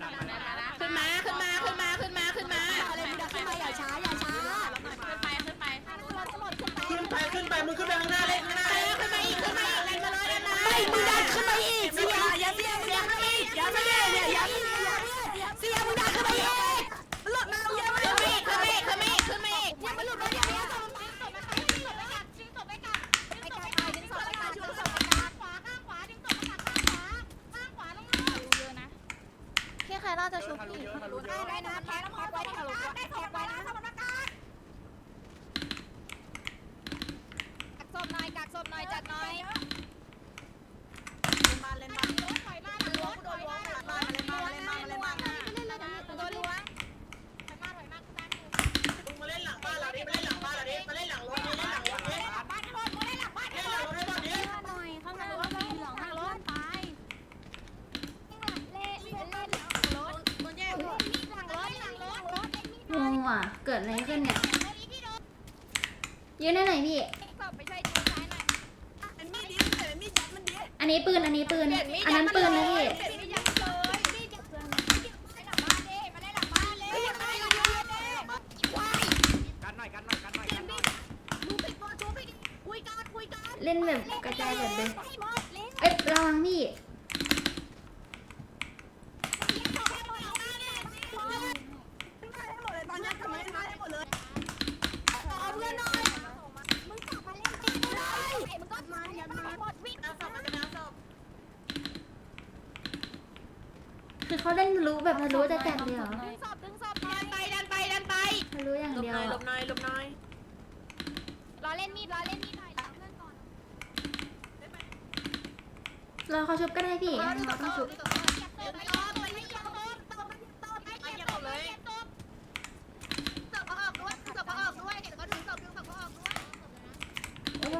ขึ้นมาขึ้นมาขึ้นมาขึ้นมาขึ้นมาอะไรมึงดักขึ้นมาอย่าช้าอย่าช้าขึ้นไปขึ้นไปขึ้นไปขึ้นไปมึงขึ้นไปข้างหน้าเลยข้างหน้าเลย ขึ้นมาอีกขึ้นมาอีกเล่นมาเลยเล่นมา ไม่มึงดันขึ้นมาอีกเสียอย่าเสียมึงดันขึ้นมาอีกอย่าเสียอย่าอย่าเสียมึงดันขึ้นมาอีกหลุดมาอย่ามา ขึ้นมาอีกขึ้นมาอีกขึ้นมาอีกขึ้นมาอีก อย่ามาหลุดมาอย่าอย่า พี่ใครน่า จะชุบพี่ได้ได้นะแพ้น้ำพัดไว้ทะลุได้แพ้ไว้นะถ้ามันประกาศ กักศพหน่อยกักศพหน่อยจัดหน่อย มาเล่นมาล้วงกูโดนล้วงมาเล่นมาเล่นมาเล่นมาเล่นมา โดนล้วง มึงมาเล่นหลังบ้านเราดิมาเล่นหลังบ้านเราดิมาเล่นหลังรถดิเล่นหลังรถดิ บ้านให้หมดมึงได้หลังบ้านให้ เล่น หม หลัง ด รถให้หมดดิ หน่อยข้างหน้ารถเหลืองหน้ารถไปเล่นเล่นเล่นรถโดนแย่หลังรถหลังรถรถ งงว่ะ เกิดอะไรขึ้นเนี่ย ยืนได้ไหนพี่ศพไปช่วยดูซ้ายหน่อยเป็นมีดดิเป็นมีดยัดมันดิอันนี้ปืน อันนี้ปืนอันนั้นปืนนะพี่ เป็นมีดยัดเลยมีดยัดเลยให้หลังบ้านดิมาได้หลังบ้านเลยอย่ามาอย่ามาว้ายกันหน่อยกันหน่อยกันหน่อยกันหน่อยดูปิดตัวดูปิดคุยกันคุยกันเล่นแบบกระจายแบบเลยให้หมดเล่นเอ้ยระวังพี่ ตอนนี้ทำไมมาให้หมดเลยเอาเพื่อนหน่อยมึงกลับมาเล่นเกม เลยมึงก็มาอย่ามาหมดวิ่งน้ำศพมันเป็นน้ำศพคือเขาเล่นทะลุแบบทะลุจะแตกเลยเหรอดึงศพดึงศพหน่ดัอยนไปดันไปดันไปทะลุอย่างเดียวหลอะบหน่อยหลบหน่อยรอเล่นมีดรอเล่นมีดหน่อยรอเพื่อนก่อนรอเขาชุบก็ได้พี่ให้เขาต้องชุบ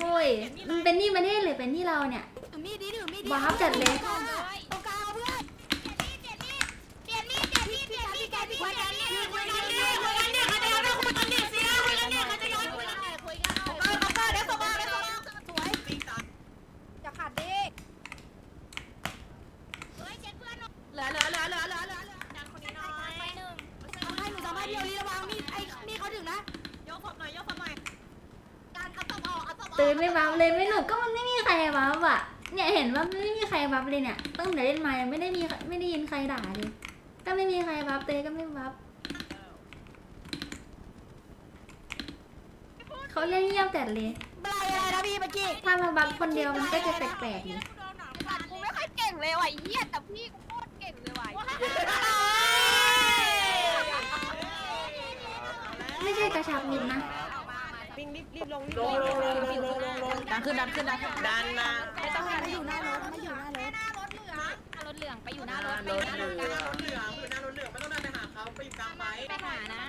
โอ้ยมันเป็นนี่มาเนี่ยเลยเป็นที่เราเนี่ยถือมีดดิถือมีดดิว้าวจัดเลย ตรงกลางเพื่อนพี่แกพี่แกพี่แกพี่แกคุยกันดิคุยกันดิเขาจะย้อนคุยกันดิเสียคุยกันดิเขาจะย้อนคุยกันดิคุยกันดิเออเขาเปิดได้สบายได้สบายสวยตีสามจะขาดดิเหลือเหลือเหลือเหลือเหลือเหลือดันคนนี้หน่อยไปหนึ่งทำให้หนูทำให้พี่โอลีระวังมีดไอ้มีดเขาถึงนะ ยกศพหน่อยยกศพหน่อย การเอาตบออกเอา ตบออกตื่นไม่บัฟเลยไม่หนุกก็มันไม่มีใครบัฟอะ เนี่ยเห็นว่าไม่มีใครบัฟเลยเนี่ยตั้งแต่เล่นมายังไม่ได้มีไม่ได้ยินใครด่าเลยก็ไม่มีใครบัฟเตยก็ไม่บัฟเขาเล่นเงียบจัดเลยบลายอะไรนะพี่เมื่อกี้ถ้ามาบัฟคนเดียวมันก็จะแปลกๆอยู่กูไม่ค่อยเก่งเลยว่ะเหี้ยแต่พี่กูโคตรเก่งเลยว่ะไม่ใช่กระชับมิดนะ วิ่งรีบรีบลงรีบลงลงลงลงลงลงลงดันขึ้นดันขึ้นดันขึ้นดันมาไม่ต้องไม่อยู่หน้ารถไม่อยู่หน้ารถรถเหลืองไปอยู่หน้ารถรไปถอยู่หเหน้ารลืถองรถเหลืองอยู่หน้ารถเหลืองไม่ต้องเดินไปหาเขาไปอยู่กลางไฟไปหานะ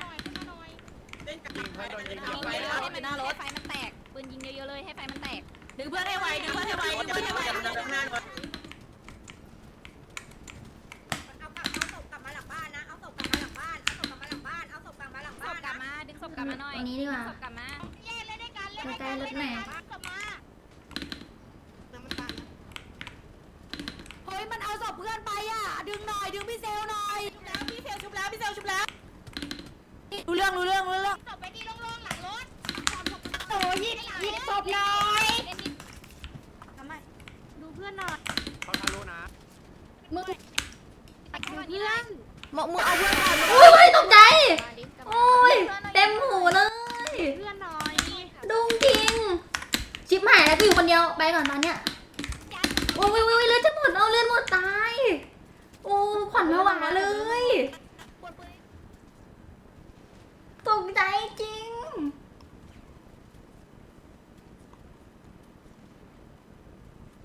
เล่นกับยิงไปโดนยิงยิงไปเยแล้วอะๆให้มันให้ไฟมันแตกปืนยิงเยอะๆเลยให้ไฟมันแตกดึงเพื่อนให้ไวดึงเพื่อนให้ไวดึงเพื่อนให้ไวเดินหน้ารถเอากลับเอาศพกลับมาหลังบ้านนะเอาศพกลับมาหลังบ้านเอาศพกลับมาหลังบ้านเอาศพกลับมาหลังศบ้าพนกลับมาดึงศพกลับมาหน่อยตรงนี้ดีกว่าศพกลับมาใกล้ๆ รถหน่อยเฮ้ยมันเอาศพเพื่อนไปอะ ดึงหน่อย ดึงพี่เซลหน่อยชุบแล้วพี่เซลชุบแล้วพี่เซลชุบแล้วรู้เรื่องรู้เรื่องรู้เรื่องโอ้ยยิงยิงศพหน่อยทำไมดูเพื่อนหน่อยเขาทะลุนะมึงเพื่อนมึงมึงเอาเพื่อนก่อนโอ้ยตกใจ โอ้ยเต็มหูเลยเพื่อนหน่อยดุงจริง ชิปหายแล้วพี่อยู่คนเดียวไปก่อนตอนเนี้ยโอ้ยโอ้ยโอ้ยเลือดจะหมดเอาเลือดหมดตายโอ้ขวัญผวาเลยตกใจจริง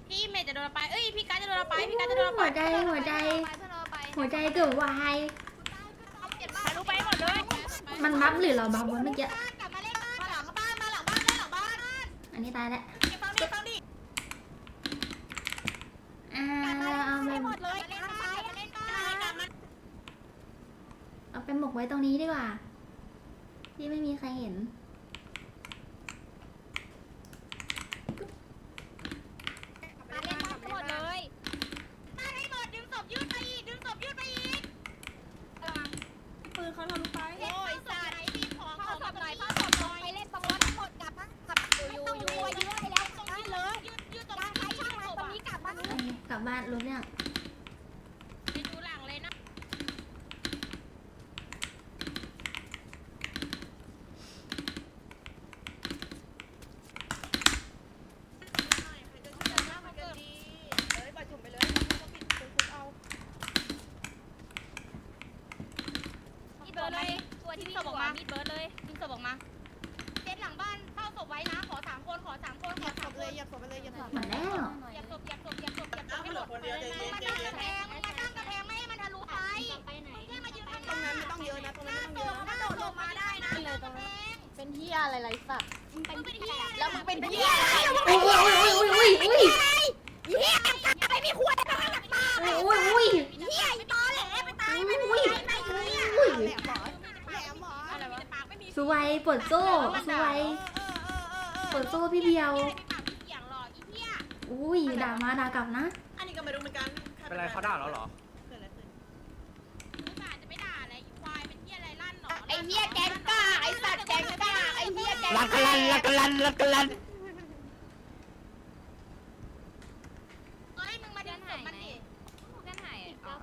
พี่เมย์จะโดนไป เอ้ยพี่การจะโดนไป พี่การจะโดนไปหัวใจหัวใจ หัวใจเกือบวาย ทะลุไปหมดเลย มันบัฟหรือเราบัฟวะเมื่อกี้ อันนี้ตายแล้วฟังดิฟังดิอ่าเอาไปหมดเลยเล่นไปเล่นไปกลับมาเอาไปหมกไว้ตรงนี้ดีกว่า ที่ไม่มีใครเห็น มาเล่นหมดเลย ให้หมดดึงศพยืดไปอีกดึงศพยืดไปอีก บิร์ดเลยตัวที่ ทิ้ง มีศศพพออออกกมามามีดเบิร์ดเลยทิ้งศพออกมาเซตหลังบ้านเฝ้าศพไว้นะขอสามคนขอสามคนขอสามคนอย่าศพไปเลยอย่าศพหมดแล้วอย่าศพอย่าศพอย่าศพอย่าศพน้ำไม่เหหลืลอบคนเดียวใจมึเย็งนมาใจตั้งเย็นกำแพงมึงมาตั้งกำแพงไม่ให้มันทะลุไปไปไหนมึงแค่มายืนข้างหตรงน้านั้นไม่ต้องเยอะนะตรงหนั้น้านไม่ศต้องเยอะพกระโดดลงมาได้นะตั้งกำแพงเป็นเฮียอะไรไรสัตว์มึงเป็นเหี้ยแล้วมึงเป็นเฮียอะไรอุ้ยอุ้ยอุ้ยอุ้ย ปวดโซ่สวยปวดโซ่พี่เบียวไม่ปากไม่เสียงหรอกอีเหี้ยอุ้ยด่ามาด่ากลับนะ อันนี้ก็ไม่รู้เหมือนกันเป็นไรเขาด่าเราเหรอกูกะจะไม่ด่าอะไรอีควายเป็นเหี้ยอะไรลั่นหรอไอ้เฮียแกงก้าไอ้สัตว์แกงก้าไอ้เฮียแกงลักกะลันลักกะลันลักกะลัน เฮ้ยมึงมาดึงศพมันดิ เพื่อนหายอ๋อ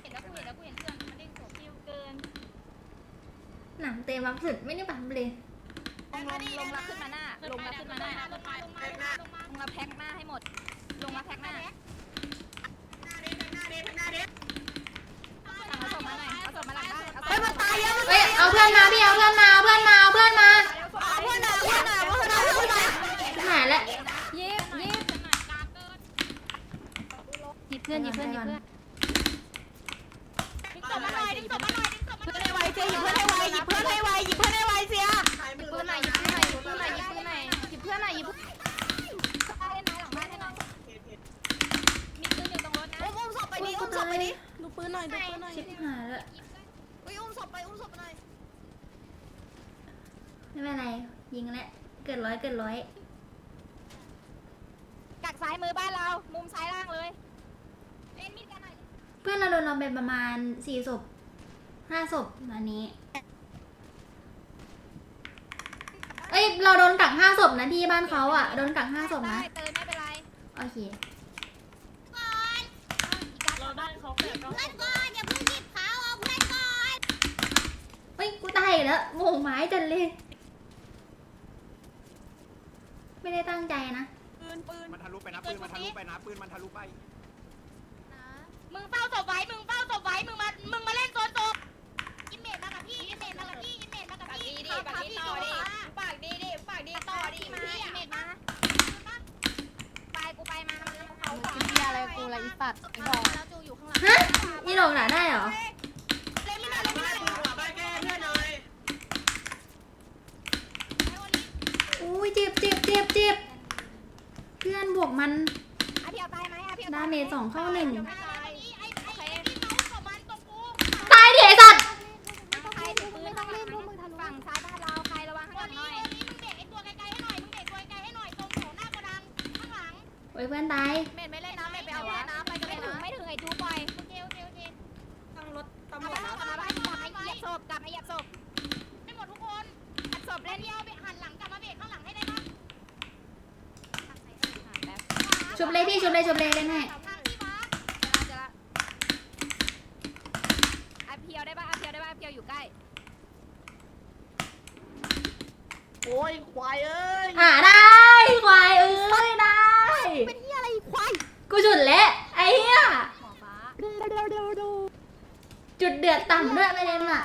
เห็นแล้วกูเห็นแล้วกูเห็นเพื่อนมันดึงศพคิวเกิน หนัง เต็มรับสุดไม่ได้ปั๊มเลยลงลงมาขึ้นมาหน้า ลงมาขึ้นมาหน้าลงมาลงมาลงมาลงมาลงมาแพ็คหน้าให้หมด ลงมาแพ็คหน้าหน้าเด็กหน้าเด็กหน้าเด็กเอาศพมาหน่อยเอาศพมาหลังบ้านเอาศพเฮ้ยมันตายเยอะเฮ้ยเอาเพื่อนมาพี่เอาเพื่อนมาเอาเพื่อนมาเอาเพื่อนมาเอาเพื่อนหน่อยเพื่อนหน่อยเพื่อนหน่อยเพื่อนหน่อยหายแล้วยิบยิบหน่อยกาเกินหยิบเพื่อนหยิบเพื่อนหยิบเพื่อน แล้วเกิดร้อยเกิดร้อยกักซ้ายมือบ้านเรา มุมซ้ายล่างเลยเอ็นมีดกันหน่อยเพื่อนเราโดนเราไปประมาณสี่ศพห้าศพอันนี้ เอ้ยเราโดนกักห้าศพนะที่บ้านเขาอะโดนกักห้าศพนะได้เติมไม่เป็นไรโอเคเราได้เขาแปดเก้าเพื่อนก่อนอย่าเพิ่งหยิบเขาเอาเพื่อนก่อนเฮ้ยกูตายอีกแล้วโมงไม้จันเลย ไม่ได้ตั้งใจนะ ปืนปืนมันทะลุไปนะปืนมันทะลุไปนะปืนมันทะลุไป มึงเฝ้าศพไว้ มึงเฝ้าศพไว้ มึงมา มึงมาเล่นโซนศพอิมเมจมากับพี่อิมเมจมากับพี่อิมเมจมากับพี่พาพาพี่ต่อดิปากดีดิปากดีต่อดิมาอิมเมจมาไปกูไปมามันเขาเป็นเฮียอะไรกูอะไรอีสัตว์ไอ้บอกแล้วจูอยู่ข้างหลังฮะนี่หลงหนาได้เหรอ เล่นไม่ได้ บ้านกูหัวบ้านแก้เพื่อนหน่อย อุ้ ยเจ็บเจ็บเจ็บเจ็บเพื่อนบวกมันอาเพียวตายไหมอาเพียวดาเมจสองเข้าหนึ่งไอ้ไอ้ไอ้ที่เขากับมันตรงกูตายดิไอสัตว์ใครถือปืนข้างหลังฝั่งซ้ายบ้านเราใครระวังข้างหวัลันงหนี้น่อยวันนี้มึงเด็กไอ้ตัวไกลๆให้หน่อยมึงเด็กตัวไกลๆให้หน่อยตรงแถวหน้าโกดังข้างหลังโอ้ยเพื่อนตาย เมดไม่เล่นนะเมดไปเอาแค่นะไปกันเลยนะไม่ถึงไอ้จูปล่อยโอเคโอเคโอเคตั้งรถกลับตำรวมาจบ้านนะกลับมาบ้านกลับมาเหยียบศพกลับมาเหยียบศพให้หมดทุกคนอัดศพเล่เล่นนเดียวเบรกหันหลังกลับมาเบรกข้างหลังให้ได้ปะ ชุบเลยพี่ชุบเลยชุบเลยเล่นให้แถวทางที่วัดจะละอาเพียวได้ป่ะอาเพียวได้ป่ะอาเพียวอยู่ใกล้โอ้ยควายเอ้ยอ่าได้ควายเอ้ยได้เป็นที่อะไรควายกูจุดแล้วไอ้เหี้ยหมอฟ้าจุดเดือดต่ำด้วยประเด็นอะ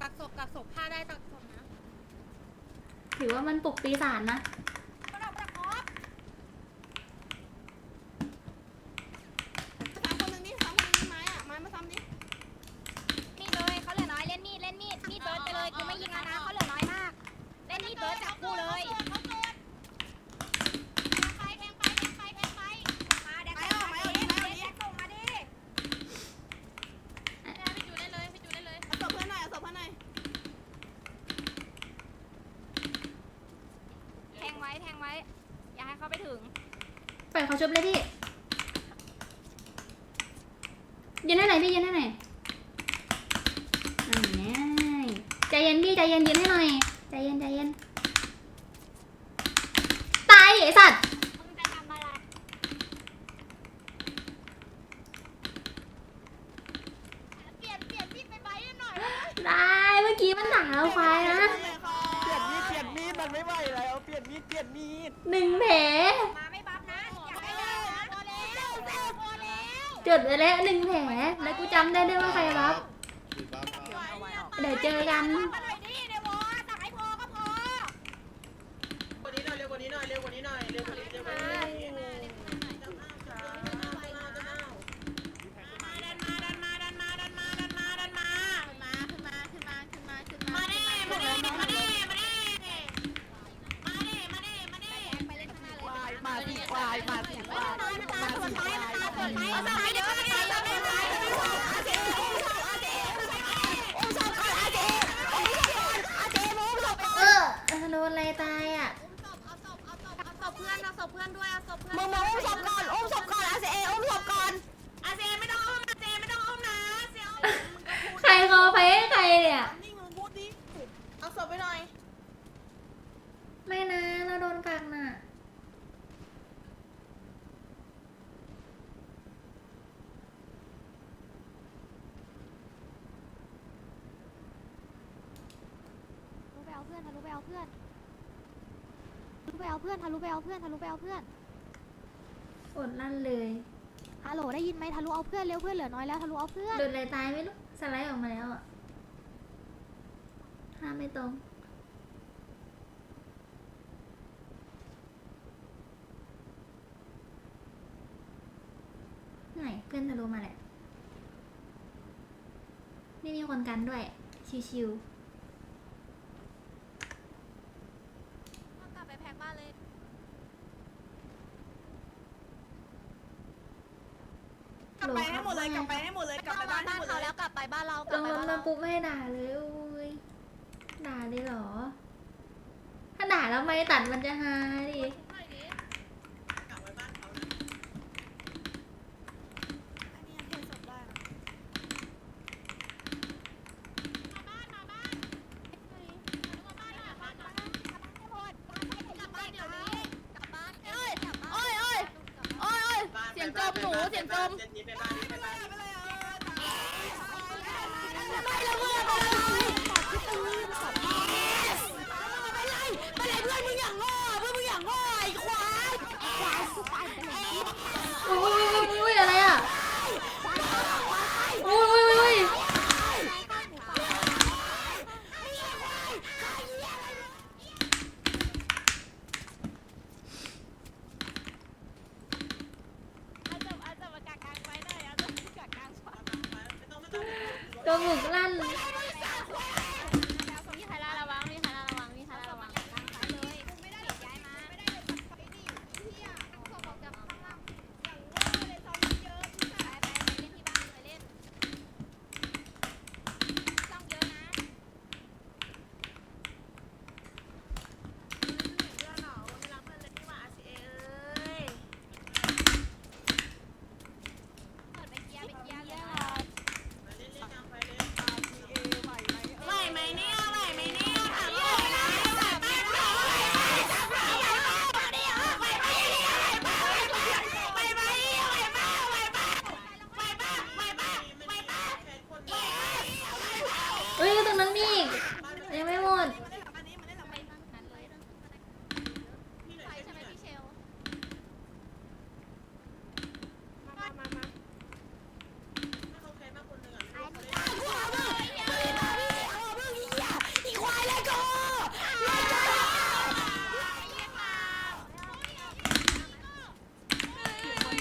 กักศพกักศพฆ่าได้กักศพนะถือว่ามันปลุกปีศาจนะ งไว้อย่าให้เขาไปถึงปล่อยเขาชุบเลยพี่ยืนให้ไหนอยพี่ยืนให้ไหนอยนั่นีมันหนาเราควายนะเปลี่ยนมีดเปลี่ยนมีดมันไม่ไหวแล้วเปลี่ยนมีดเปลี่ยนมีดหนึ่งแผลมาไม่บัฟนะอยากให้ได้นะพอแล้วพอแล้วจดไว้แล้วหนึ่งแผลแล้วกูจำได้ด้วยว่าใครบัฟเดี๋ยวเจอกัน มาอุ้มศพก่อนอุ้มศพก่อนอาเซออุ้มศพก่อนอาเซไม่ต้องอุ้มอาเซไม่ต้องอุ้มนะเซเอามึใครเขาไปให้ใครเนี่ยนี่มึงพูดดิเอาศพไปหน่อยไม่นะ เราโดนกักน่ะ ทะลุเอาเพื่อนทะลุไปเอาเพื่อนทะลุไปเอาเพื่อนทะลุไปเอาเพื่อนทะลุไปเอาเพื่อน อดลั่นเลยฮัลโหลได้ยินไหมทะลุเอาเพื่อนเร็วเพื่อนเหลือน้อยแล้วทะลุเอาเพื่อนโดนอเลยตายไม่รู้สไลด์ออกมาแล้วอะห้าไม่ตรงไหนเพื่อนทะลุมาแหละไม่มีคนกันด้วย ชิวๆ เรากลลังมแล้มาปุ๊บไม่ห้ด่าเลยอุ้ยด่าได้เหรอ ถ้าด่าแล้วไม่ตัดมันจะหาดิกลับไปบ้านเขานะอันนี้ยังเทศบได้นะมาบ้านมาบ้านมาบ้านมาบ้านมาบ้านหมดกลับบ้านเดี๋ยวนี้กลับบ้านเอ้ยโอ้ยโอ้ยโอ้ย บ้านเสียงจมหนูเสียงจม เย็น ยังไม่หมด นั้นเลย พี่ไหน ใช่ ใช่ ใช่ ไห ไห ม มพี่เชล เขาแขนมากคนหนึ่งอะ กูเอามึงพี่มาพี่เอามึงอีเหี้ยอีควายเลยกูเลยกู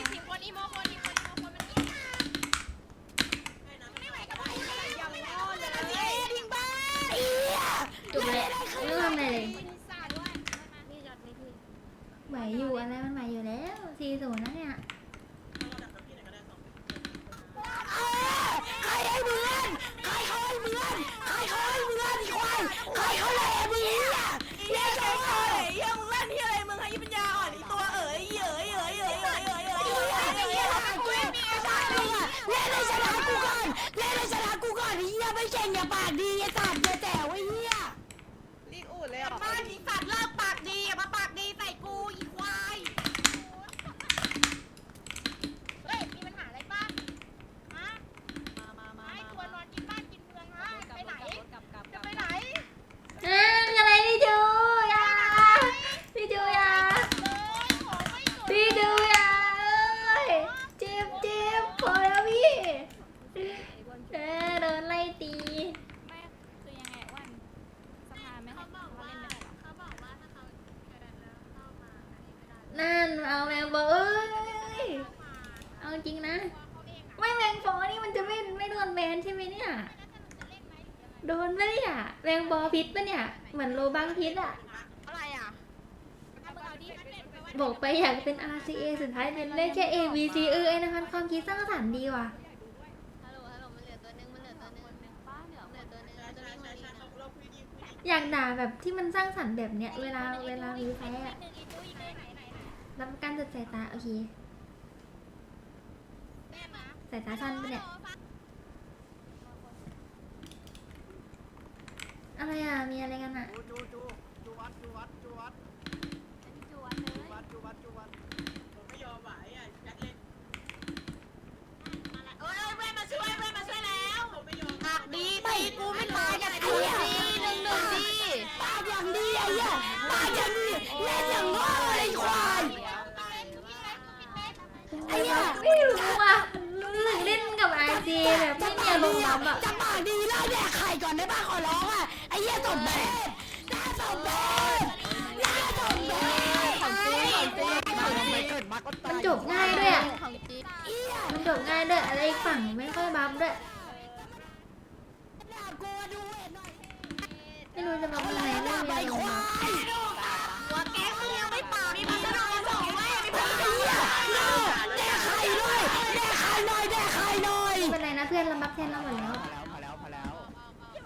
ทีมคนอีโมคนอีโมคนอีโมคนมันนี่ ให้นะ ไม่ไหวก็ไปอย่างโง่เลยทิ้งบ้าเหี้ย จบเลยไม่ต้องทำอะ ไหวอยู่อะไรมันไหวอยู่แล้วสี่ศูนย์นะเนี่ยเราดักกับพี่ไหนก็ได้องเออใครให้มึงเล่นใครเขาให้มึงเล่นใครเขาให้มึงเล่นอีควายใครเขาเลยมึงเหี้ยเหี้ยเจ๋งเลยเหี้ยมึงเล่นเหี้ยอะไรมึงให้ปัญญาอ่อนอีตัวเอ๋ยเอ๋ยเอ๋ยเอ๋ยเอ๋ยเอ๋ยเอ๋ยเอ๋ยเอ๋ยกูไม่มีอะไรเลยอะเล่นในชนะกูก่อนเล่นในชนะกูก่อนเหี้ยไม่เก่งอย่าปากดีอย่าตัดอย่าแจ๋วไอ้เหี้ย นี่อูดเลยเหรอ บ้านอีสัตว์เลิกปากดีอย่ามาปากดีใส่กูอีควาย เฮ้ยมีปัญหาอะไรป้าฮะ มามามา ไอ้ตัวนอนกินบ้านกินเมืองฮะไปไหน กลับกลับก จะ ลับ ไปไหน อ่าอะไรพี่จูอยาพี่จูอยา เลยขอไม่สน พี่จูอยาเอ้ยเจ็บเจ็บพอแล้วพี่เออโดนไล่ตี นใช่ไหมเนี่ย โดนไหมเนี่ยแมงบอพิษปะเนี่ย เหมือนโลบังพิษอะ อะไรอะบอกไปอยากเป็น RCA สุดท้ายเป็นได้แค่ A B C เออไอ้นะคะความคิดสร้างสรรค์ดีว่ะ ฮัลโหลฮัลโหลมันเหลือตัวนึงมันเหลือตัวนึงเหลือตัวนึงใช่ตัวใช่นี้ใช่มันใช่เราคุยดีคุยดีอยากด่าแบบที่มันสร้างสรรค์แบบเนี้ย เวลาเวลามีแพ้อะรับประกันจุดสายตาโอเคสายตาสั้นปะเนี่ย อะไรอะ มีอะไรกันอะ จูจูจูจูวัดจูวัดจูวัดจวนเลจูวัดจูวัดจูวัดผมไม่ยอมไหวอะยัดเล่นเอ้ยเว้ยมาช่วยเว้ยมาช่วยแล้วผมไม่ยอมหักดีตีกูไม่ตายกันไอ้เหี้ยหนึ่งหนึ่งดีปากอย่างดีไอ้เหี้ยปากอย่างดีเล่นอย่างโง่เลยไอ้ควายไอ้เหี้ยไม่รู้อะรู้สึกเล่นกับ RC แบบไม่มีอารมณ์รับอะจะปากดีแล้วแดกไข่ก่อนได้ป่ะขอร้องอะไอ้เหี้ยตบเบ็ดหน้าตบเบ็ดหน้าตบเบ็ดของจริงของจริงทำไมเกิดมาก็ตายมันจบง่ายด้วยอะของจริงเหี้ยมันจบง่ายด้วยอะไรอีกฝั่งไม่ค่อยบัฟด้วยด่ากูดูเห็นหน่อยไม่รู้จะบัฟยังไงไม่ด่ามีใบอารคมณ์วายหัวแก๊งมึงยังไม่ปากมีพัฒนาสองเว้ยมีพัฒนาเหี้ยเลิกแดกไข่หน่อยแดกไข่หน่อยแดกไข่หน่อยไม่เป็นไรนะเพื่อนเราบัฟแทนเราหมดแล้วแล้ว